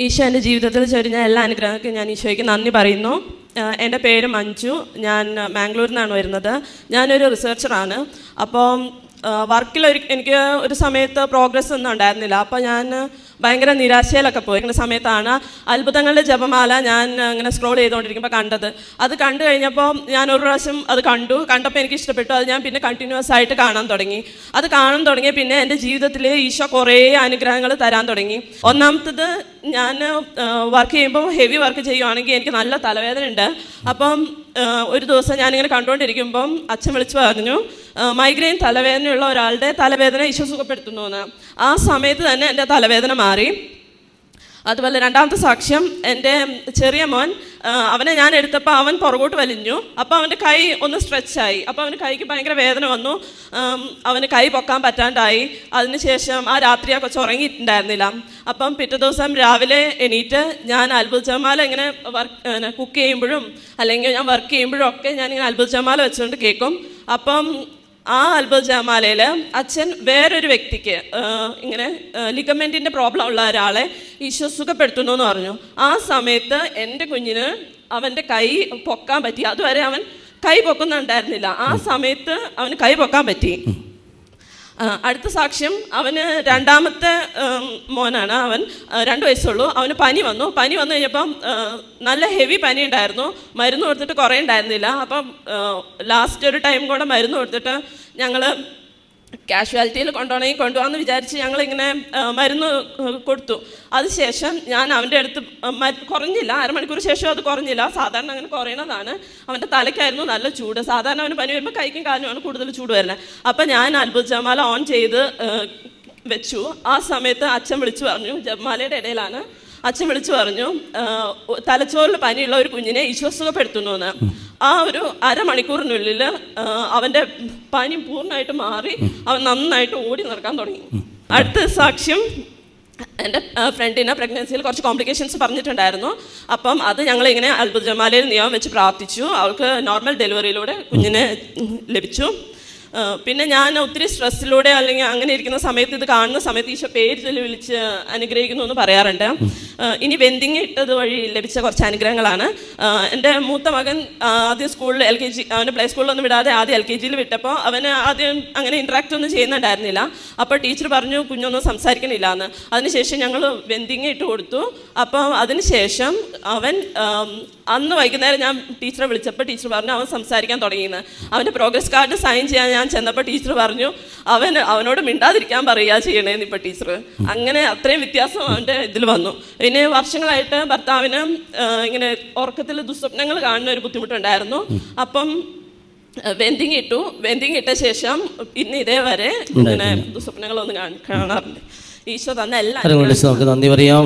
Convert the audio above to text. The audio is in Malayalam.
ഈശോ എന്റെ ജീവിതത്തിൽ ചൊരിഞ്ഞ എല്ലാ അനുഗ്രഹങ്ങൾക്കും ഞാൻ ഈശോയ്ക്ക് നന്ദി പറയുന്നു. എന്റെ പേര് മഞ്ജു. ഞാൻ മാംഗ്ലൂരിൽ നിന്നാണ് വരുന്നത്. ഞാനൊരു റിസർച്ചറാണ്. അപ്പം വർക്കിൽ എനിക്ക് ഒരു സമയത്ത് പ്രോഗ്രസ് ഒന്നും ഉണ്ടായിരുന്നില്ല. അപ്പോൾ ഞാൻ ഭയങ്കര നിരാശയിലൊക്കെ പോയി. ഇങ്ങനെ സമയത്താണ് അത്ഭുതങ്ങളുടെ ജപമാല ഞാൻ അങ്ങനെ സ്ക്രോൾ ചെയ്തുകൊണ്ടിരിക്കുമ്പോൾ കണ്ടത്. അത് കണ്ടു കഴിഞ്ഞപ്പോൾ ഞാൻ ഒരു പ്രാവശ്യം അത് കണ്ടു. കണ്ടപ്പോൾ എനിക്ക് ഇഷ്ടപ്പെട്ടു. അത് ഞാൻ പിന്നെ കണ്ടിന്യൂസ് ആയിട്ട് കാണാൻ തുടങ്ങി. അത് കാണാൻ തുടങ്ങിയ പിന്നെ എന്റെ ജീവിതത്തിൽ ഈശോ കുറേ അനുഗ്രഹങ്ങൾ തരാൻ തുടങ്ങി. ഒന്നാമത്തത് ഞാൻ വർക്ക് ചെയ്യുമ്പോൾ ഹെവി വർക്ക് ചെയ്യുവാണെങ്കിൽ എനിക്ക് നല്ല തലവേദന ഉണ്ട് അപ്പം ഒരു ദിവസം ഞാനിങ്ങനെ കണ്ടുകൊണ്ടിരിക്കുമ്പം അച്ഛൻ വിളിച്ചു പറഞ്ഞു മൈഗ്രെയിൻ തലവേദനയുള്ള ഒരാളുടെ തലവേദന ഈശോ സുഖപ്പെടുത്തുന്നു എന്ന് ആ സമയത്ത് തന്നെ എന്റെ തലവേദന മാറി. അതുപോലെ രണ്ടാമത്തെ സാക്ഷ്യം എന്റെ ചെറിയ മോൻ അവനെ ഞാൻ എടുത്തപ്പോൾ അവൻ പുറകോട്ട് വലിഞ്ഞു. അപ്പോൾ അവന്റെ കൈ ഒന്ന് സ്ട്രെച്ചായി അപ്പോൾ അവന്റെ കൈക്ക് ഭയങ്കര വേദന വന്നു. അവന് കൈ പൊക്കാൻ പറ്റാണ്ടായി. അതിനുശേഷം ആ രാത്രി ആ കൊച്ചു ഉറങ്ങിയിട്ടുണ്ടായിരുന്നില്ല. അപ്പം പിറ്റേ ദിവസം രാവിലെ എണീറ്റ് ഞാൻ അത്ഭുത ജമാല ഇങ്ങനെ വർക്ക് കുക്ക് ചെയ്യുമ്പോഴും അല്ലെങ്കിൽ ഞാൻ വർക്ക് ചെയ്യുമ്പോഴും ഒക്കെ ഞാൻ ഇങ്ങനെ അത്ഭുത ജമാല വെച്ചുകൊണ്ട് കേൾക്കും. അപ്പം ആ അത്ഭുത ജമാലയിൽ അച്ഛൻ വേറൊരു വ്യക്തിക്ക് ഇങ്ങനെ ലിഗമെന്റിന്റെ പ്രോബ്ലം ഉള്ള ഒരാളെ ഈശോ സുഖപ്പെടുത്തുന്നു എന്ന് പറഞ്ഞു. ആ സമയത്ത് എന്റെ കുഞ്ഞിന് അവന്റെ കൈ പൊക്കാൻ പറ്റി. അതുവരെ അവൻ കൈ പൊക്കുന്നുണ്ടായിരുന്നില്ല. ആ സമയത്ത് അവന് കൈ പൊക്കാൻ പറ്റി. അടുത്ത സാക്ഷ്യം അവന് രണ്ടാമത്തെ മോനാണ് അവൻ. രണ്ട് വയസ്സുള്ളൂ. അവന് പനി വന്നു. പനി വന്നു കഴിഞ്ഞപ്പം നല്ല ഹെവി പനി ഉണ്ടായിരുന്നു. മരുന്ന് കൊടുത്തിട്ട് കുറേ ഉണ്ടായിരുന്നില്ല. അപ്പം ലാസ്റ്റ് ഒരു ടൈം കൂടെ മരുന്ന് കൊടുത്തിട്ട് ഞങ്ങൾ കാഷ്വാലിറ്റിയിൽ കൊണ്ടുപോകണമെങ്കിൽ കൊണ്ടുപോകാമെന്ന് വിചാരിച്ച് ഞങ്ങളിങ്ങനെ മരുന്ന് കൊടുത്തു. അതിനുശേഷം ഞാൻ അവന്റെ അടുത്ത് കുറഞ്ഞില്ല. അരമണിക്കൂർ ശേഷം അത് കുറഞ്ഞില്ല. സാധാരണ അങ്ങനെ കുറയണതാണ്. അവന്റെ തലയ്ക്കായിരുന്നു നല്ല ചൂട്. സാധാരണ അവന് പനി വരുമ്പോൾ കൈക്കും കാലിനുമാണ് കൂടുതൽ ചൂട് വരുന്നത്. അപ്പം ഞാൻ അത്ഭുത ജമാല ഓൺ ചെയ്ത് വെച്ചു. ആ സമയത്ത് അച്ഛൻ വിളിച്ചു പറഞ്ഞു ജപമാലയുടെ ഇടയിലാണ് അച്ഛൻ വിളിച്ചു പറഞ്ഞു തലച്ചോറിൽ പനിയുള്ള ഒരു കുഞ്ഞിനെ ഈശോ സുഖപ്പെടുത്തുന്നു എന്ന് ആ ഒരു അരമണിക്കൂറിനുള്ളിൽ അവന്റെ പനി പൂർണമായിട്ട് മാറി അവൻ നന്നായിട്ട് ഓടി നടക്കാൻ തുടങ്ങി. അടുത്ത സാക്ഷ്യം എന്റെ ഫ്രണ്ടിന് പ്രഗ്നൻസിയിൽ കുറച്ച് കോംപ്ലിക്കേഷൻസ് പറഞ്ഞിട്ടുണ്ടായിരുന്നു. അപ്പം അത് ഞങ്ങൾ ഇങ്ങനെ അത്ഭുതമാലയിൽ നിയമം വെച്ച് പ്രാർത്ഥിച്ചു. അവൾക്ക് നോർമൽ ഡെലിവറിയിലൂടെ കുഞ്ഞിനെ ലഭിച്ചു. പിന്നെ ഞാൻ ഒത്തിരി സ്ട്രെസ്സിലൂടെ അല്ലെങ്കിൽ അങ്ങനെ ഇരിക്കുന്ന സമയത്ത് ഇത് കാണുന്ന സമയത്ത് ഈശോ പേര് ചൊല്ലി വിളിച്ച് അനുഗ്രഹിക്കുന്നു എന്ന് പറയാറുണ്ട്. ഇനി വെന്തിങ് ഇട്ടത് വഴി ലഭിച്ച കുറച്ച് അനുഗ്രഹങ്ങളാണ്. എന്റെ മൂത്ത മകൻ ആദ്യം സ്കൂളിൽ എൽ കെ ജി അവന് പ്ലേ സ്കൂളിലൊന്നും വിടാതെ ആദ്യം എൽ കെ ജിയിൽ വിട്ടപ്പോൾ അവന് ആദ്യം അങ്ങനെ ഇൻട്രാക്റ്റ് ഒന്നും ചെയ്യുന്നുണ്ടായിരുന്നില്ല. അപ്പോൾ ടീച്ചർ പറഞ്ഞു കുഞ്ഞൊന്നും സംസാരിക്കണില്ല എന്ന് അതിനുശേഷം ഞങ്ങൾ വെന്തിങ് ഇട്ട് കൊടുത്തു. അപ്പം അതിനുശേഷം അവൻ അന്ന് വൈകുന്നേരം ഞാൻ ടീച്ചറെ വിളിച്ചപ്പോൾ ടീച്ചർ പറഞ്ഞു അവൻ സംസാരിക്കാൻ തുടങ്ങിയെന്ന്. അവന്റെ പ്രോഗ്രസ് കാർഡ് സൈൻ ചെയ്യാൻ ഞാൻ ചെന്നപ്പോൾ ടീച്ചർ പറഞ്ഞു അവൻ അവനോട് മിണ്ടാതിരിക്കാൻ പറയുക ചെയ്യണേന്ന് ഇപ്പം ടീച്ചർ. അങ്ങനെ അത്രയും വ്യത്യാസം അവന്റെ ഇതിൽ വന്നു. പിന്നെ വർഷങ്ങളായിട്ട് ഭർത്താവിന് ഇങ്ങനെ ഉറക്കത്തിൽ ദുസ്വപ്നങ്ങൾ കാണുന്ന ഒരു ബുദ്ധിമുട്ടുണ്ടായിരുന്നു. അപ്പം വെന്തിങ് ഇട്ടു. വെന്തിങ് ഇട്ട ശേഷം ഇന്ന് ഇതേവരെ ഇങ്ങനെ ദുസ്വപ്നങ്ങളൊന്നും കാണ- കാണാറില്ല. ഈശോ തന്നെ എല്ലാം നമുക്ക് നന്ദി പറയാം.